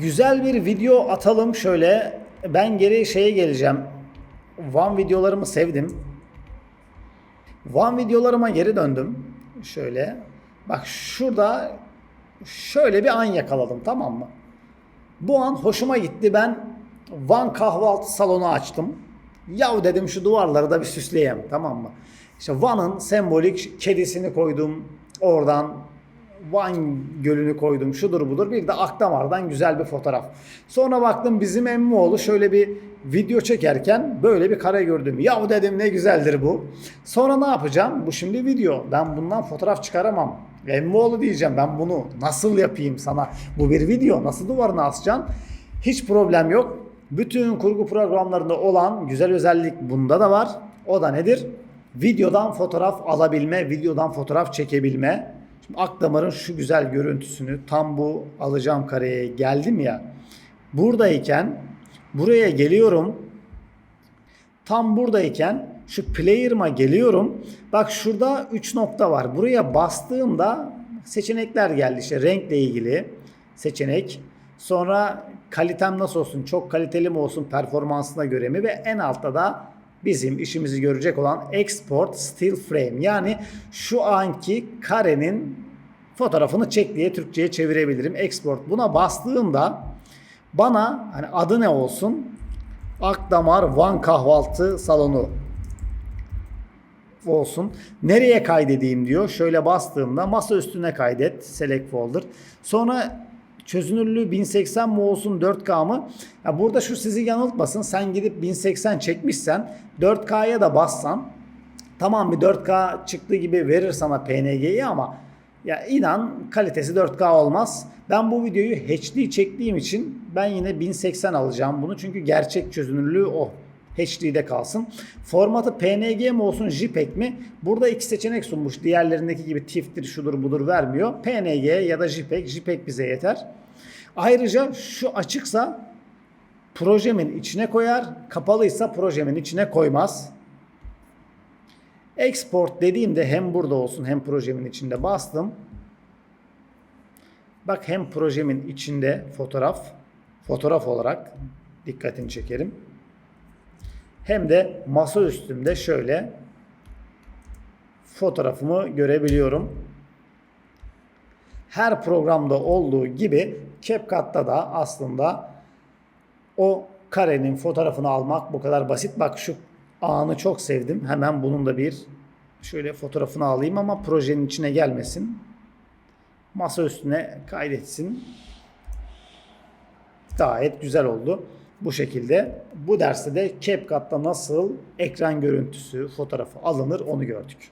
güzel bir video atalım şöyle. Ben geri şeye geleceğim. One videolarımı sevdim. One videolarıma geri döndüm. Şöyle. Bak şurada şöyle bir an yakaladım tamam mı? Bu an hoşuma gitti. Ben Van kahvaltı salonu açtım. Yahu dedim şu duvarları da bir süsleyeyim tamam mı? İşte Van'ın sembolik kedisini koydum. Oradan Van Gölü'nü koydum. Şudur budur. Bir de Akdamar'dan güzel bir fotoğraf. Sonra baktım bizim Emmoğlu şöyle bir video çekerken böyle bir kare gördüm. Yahu dedim ne güzeldir bu. Sonra ne yapacağım? Bu şimdi video. Ben bundan fotoğraf çıkaramam. Emmoğlu diyeceğim ben bunu nasıl yapayım sana? Bu bir video. Nasıl duvarına asacaksın? Hiç problem yok. Bütün kurgu programlarında olan güzel özellik bunda da var. O da nedir? Videodan fotoğraf alabilme, videodan fotoğraf çekebilme. Şimdi Akdamar'ın şu güzel görüntüsünü tam bu alacağım kareye geldim ya. Buradayken buraya geliyorum. Tam buradayken şu player'ıma geliyorum. Bak şurada 3 nokta var. Buraya bastığımda seçenekler geldi. İşte renkle ilgili seçenek. Sonra kalitem nasıl olsun? Çok kaliteli mi olsun? Performansına göre mi? Ve en altta da bizim işimizi görecek olan Export Still Frame. Yani şu anki karenin fotoğrafını çek diye Türkçe'ye çevirebilirim. Export. Buna bastığımda bana hani adı ne olsun? Akdamar Van Kahvaltı Salonu olsun. Nereye kaydedeyim diyor. Şöyle bastığımda masa üstüne kaydet. Select folder. Sonra çözünürlüğü 1080 mi olsun 4K mı? Ya burada şu sizi yanıltmasın. Sen gidip 1080 çekmişsen 4K'ya da bassan tamam bir 4K çıktığı gibi verir sana PNG'yi ama ya inan kalitesi 4K olmaz. Ben bu videoyu HD çektiğim için ben yine 1080 alacağım bunu. Çünkü gerçek çözünürlüğü o. HD'de kalsın. Formatı PNG mi olsun JPEG mi? Burada iki seçenek sunmuş. Diğerlerindeki gibi TIFF'tir şudur budur vermiyor. PNG ya da JPEG. JPEG bize yeter. Ayrıca şu açıksa projemin içine koyar. Kapalıysa projemin içine koymaz. Export dediğimde hem burada olsun hem projemin içinde bastım. Bak hem projemin içinde fotoğraf, fotoğraf olarak dikkatini çekerim. Hem de masa üstümde şöyle fotoğrafımı görebiliyorum. Her programda olduğu gibi CapCut'ta da aslında o karenin fotoğrafını almak bu kadar basit. Bak şu anı çok sevdim. Hemen bunun da bir şöyle fotoğrafını alayım ama projenin içine gelmesin. Masa üstüne kaydetsin. Gayet güzel oldu. Bu şekilde bu derste de CapCut'ta nasıl ekran görüntüsü fotoğrafı alınır onu gördük.